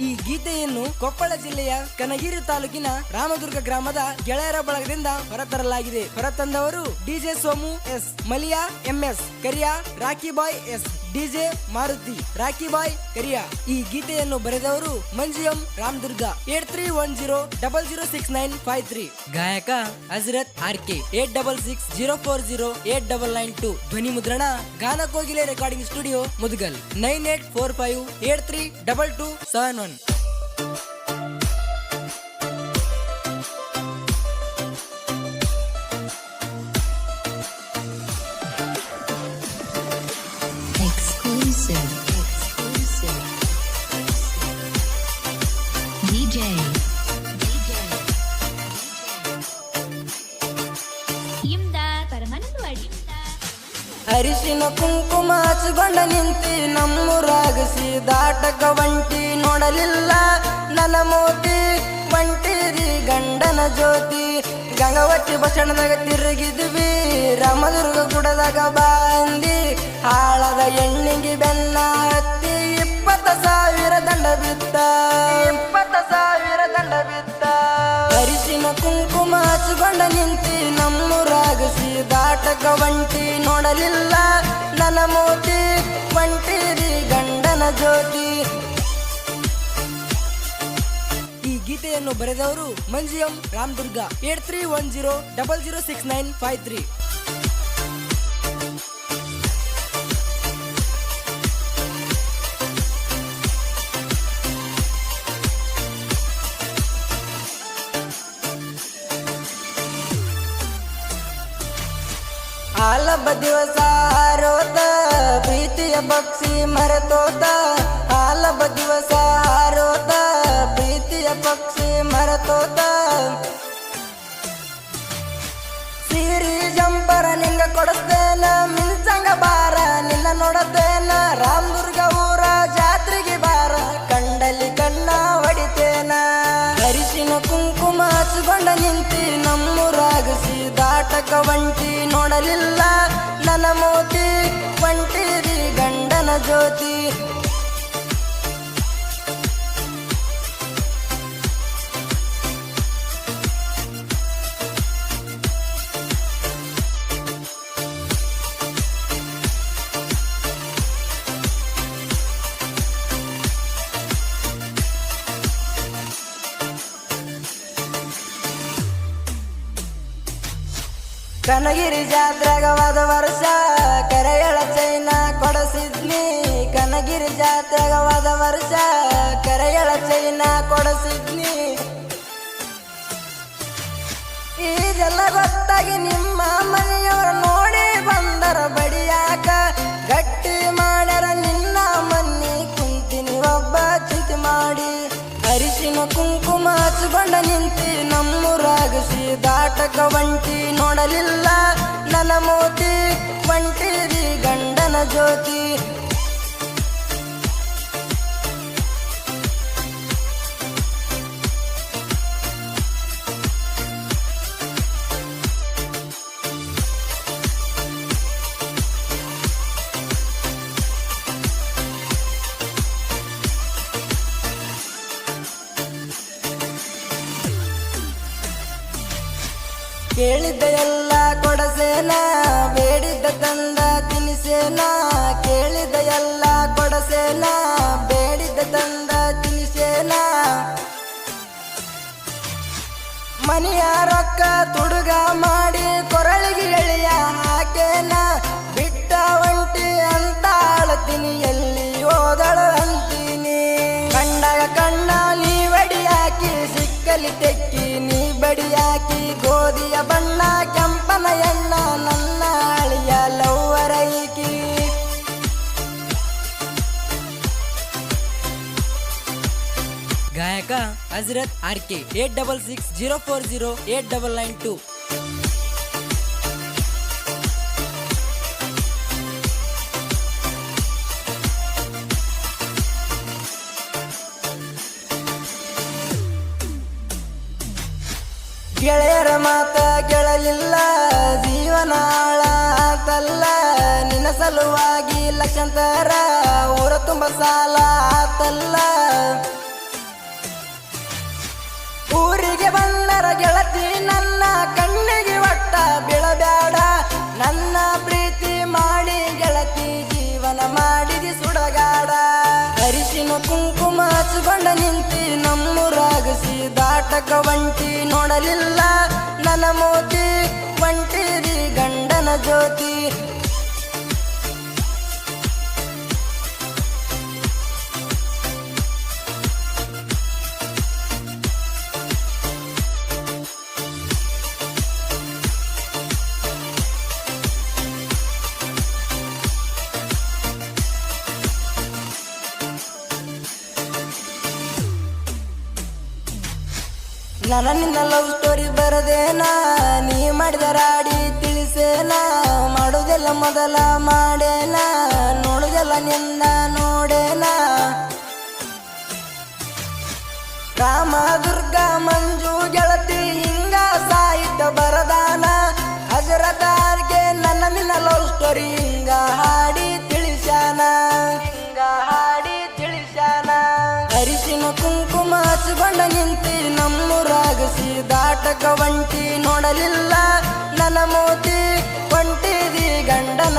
ಈ ಗೀತೆಯನ್ನು ಕೊಪ್ಪಳ ಜಿಲ್ಲೆಯ ಕನಗಿರಿ ತಾಲೂಕಿನ ರಾಮದುರ್ಗ ಗ್ರಾಮದ ಗೆಳೆಯರ ಬಳಗದಿಂದ ಹೊರತರಲಾಗಿದೆ. ಹೊರತಂದವರು DJ Somu S. Maliya MS Kariya Rakhi Bai S. DJ Maruti, Rakhi Bai Kariya. ಈ ಗೀತೆಯನ್ನು ಬರೆದವರು Manjiyam Ramadurga. Eight three one zero double zero six nine five three. ಗಾಯಕ Hazrat R K. Eight double six zero four zero eight double nine two. ಧ್ವನಿ ಮುದ್ರಣ Gana Kogile recording studio Mudgal. Nine eight four five eight three double two seven one. ಅರಿಶಿನ ಕುಂಕುಮ ಹಚ್ಕೊಂಡ ನಿಂತಿ ನಮ್ಮೂರಾಗಿಸಿ ದಾಟಕ ಒಂಟಿ ನೋಡಲಿಲ್ಲ. ನನ್ನ ಮೋತಿ ಒಂಟಿರಿ ಗಂಡನ ಜ್ಯೋತಿ. ಗಂಗವತಿ ಬಸಣದಾಗ ತಿರುಗಿದ್ವಿ. ರಾಮದುರ್ಗ ಗುಡದಾಗ ಬಾಂದಿ. ಹಾಳದ ಎಣ್ಣಿಗೆ ಬೆನ್ನ ಹತ್ತಿ ಇಪ್ಪತ್ತ ಸಾವಿರ ದಂಡ ಬಿತ್ತ. ಇಪ್ಪತ್ತ ಸಾವಿರ ದಂಡ ಬಿತ್ತ. ಅರಿಶಿನ ಕುಂಕುಮ ಹಚ್ಕೊಂಡ ನಿಂತಿ ನಮ್ಮೂರಾಗಸಿ ದಾಟಕ ಒಂಟಿ ನೋಡಲಿಲ್ಲ. ನನ್ನ ಮೋತಿ ಒಂಟಿರಿ ಗಂಡನ ಜ್ಯೋತಿ. ಈ ಗೀತೆಯನ್ನು ಬರೆದವರು Manjiyam Ramadurga, eight three one zero double zero six nine five three. ಆಲಬ ದಿವಸ ಹಾರೋತ ಪ್ರೀತಿಯ ಪಕ್ಷಿ ಮರೆತೋತ. ಆಲಬ ದಿವಸ ಹಾರೋತ ಪ್ರೀತಿಯ ಪಕ್ಷಿ ಮರೆತೋತ. ಸೀರಿ ಜಂಪರ ನಿಂಗ ಕೊಡಸ್ತೇನ, ಮಿಂಚಂಗ ಬಾರ ನಿನ್ನ ನೋಡತೇನ. ರಾಮದುರ್ಗ ಊರ ಜಾತ್ರೆಗೆ ಬಾರ, ಕಂಡಲಿ ಕಣ್ಣ ಹೊಡಿತೇನ. ಅರಿಶಿನ ಕುಂಕುಮ ಹಚ್ಕೊಂಡ ನಿಂತಿ ನಮ್ಮೂರಾಗಿಸಿ ದಾಟಕ ಒಂಟಿ ನೋಡಲಿಲ್ಲ ನನ್ನ ಮೋತಿ ಒಂಟಿರಿ ಗಂಡನ ಜ್ಯೋತಿ. ಕನಗಿರಿ ಜಾತ್ರೆಗ ವರ್ಷ ಕರೆಯಳ ಚೈನ ಕೊಡಸಿದ್ನಿ. ಕನಗಿರಿ ಜಾತ್ರೆಗ ವರ್ಷ ಕರೆಯಳ ಚೈನ ಕೊಡಸಿದ್ನಿ. ಈಗೆಲ್ಲ ಗೊತ್ತಾಗಿ ನಿಮ್ಮ ಮನೆಯವರು ನೋಡಿ ಬಂದರ ಬಡಿಯಾಕ ದಾಟಕ ಒಂಟಿ ನೋಡಲಿಲ್ಲ. ನನ್ನ ಮೋತಿ ಒಂಟಿರಿ ಗಂಡನ ಜ್ಯೋತಿ. ಕೇಳಿದ್ದ ಎಲ್ಲ ಕೊಡಸೇನ, ಬೇಡಿದ್ದ ತಂದ ತಿನಿಸೇನ ಕೇಳಿದ ಎಲ್ಲ ಕೊಡಸೇನ, ಬೇಡಿದ್ದ ತಂದ ತಿನಿಸೇನ. ಮನೆಯ ರೊಕ್ಕ ತುಡುಗ ಮಾಡಿ ಕೊರಳಿಗೆ ಎಳೆಯ ಹಾಕೇನ, ಬಿಟ್ಟ ಒಂಟಿ ಅಂತ ಎಲ್ಲಿ ಹೋದಳು ಅಂತೀನಿ. ಕಂಡಾಗ ಕಣ್ಣ ನೀ ಬಡಿ ಹಾಕಿ ಸಿಕ್ಕಲಿ ತೆಕ್ಕಿ ನೀ ಬಡಿ ಹಾಕಿ ಗೋಧಿಯ ಬಣ್ಣ, ಕೆಂಪನ ಎಣ್ಣ ನನ್ನ ಅಳಿಯ ಲವ್ವರೈಕಿ. ಗಾಯಕ Hazrat R K, eight double six zero four zero, eight double nine two. ಗೆಳೆಯರ ಮಾತ ಗೆಳಲಿಲ್ಲ ಜೀವನಾಳ ತಲ್ಲ ನಿನ್ನ ಸಲುವಾಗಿ ಲಕ್ಷಾಂತರ ಊರ ತುಂಬ ಸಾಲ ತಲ್ಲ ಊರಿಗೆ ಬಂದರ ಗೆಳತಿ ನನ್ನ ಕಣ್ಣಿಗೆ ಒಟ್ಟ, ಬೀಳಬೇಡ, ನನ್ನ ಪ್ರೀತಿ ಮಾಡಿ ಗೆಳತಿ ಜೀವನ ಮಾಡಿದಿ ಸುಡಗಾಡ. ಅರಿಶಿನ ಕುಂಕುಮ ಹಚ್ಚಿಕೊಂಡ ನಿಂತಿ ನಮ್ಮೂರಾಗಸಿ ಒಂಟಿ ನೋಡಲಿಲ್ಲ. ನನ್ನ ಮೋತಿ ಒಂಟಿರಿ ಗಂಡನ ಜ್ಯೋತಿ. ನನ್ನ ನಿನ್ನ ಲವ್ ಸ್ಟೋರಿ ಬರದೇನಾ? ನೀ ಮಾಡಿದ ರಾಡಿ ತಿಳಿಸೇನಾ? ಮಾಡುದೆಲ್ಲ ಮೊದಲ ಮಾಡೇನಾ? ನೋಡೋದೆಲ್ಲ ನಿನ್ನ ನೋಡೇನಾ? ರಾಮ, ದುರ್ಗಾ, ಮಂಜು ಒಂಟಿ ನೋಡಲಿಲ್ಲ. ನನ್ನ ಮೋತಿ ಒಂಟಿದಿ ಗಂಡನ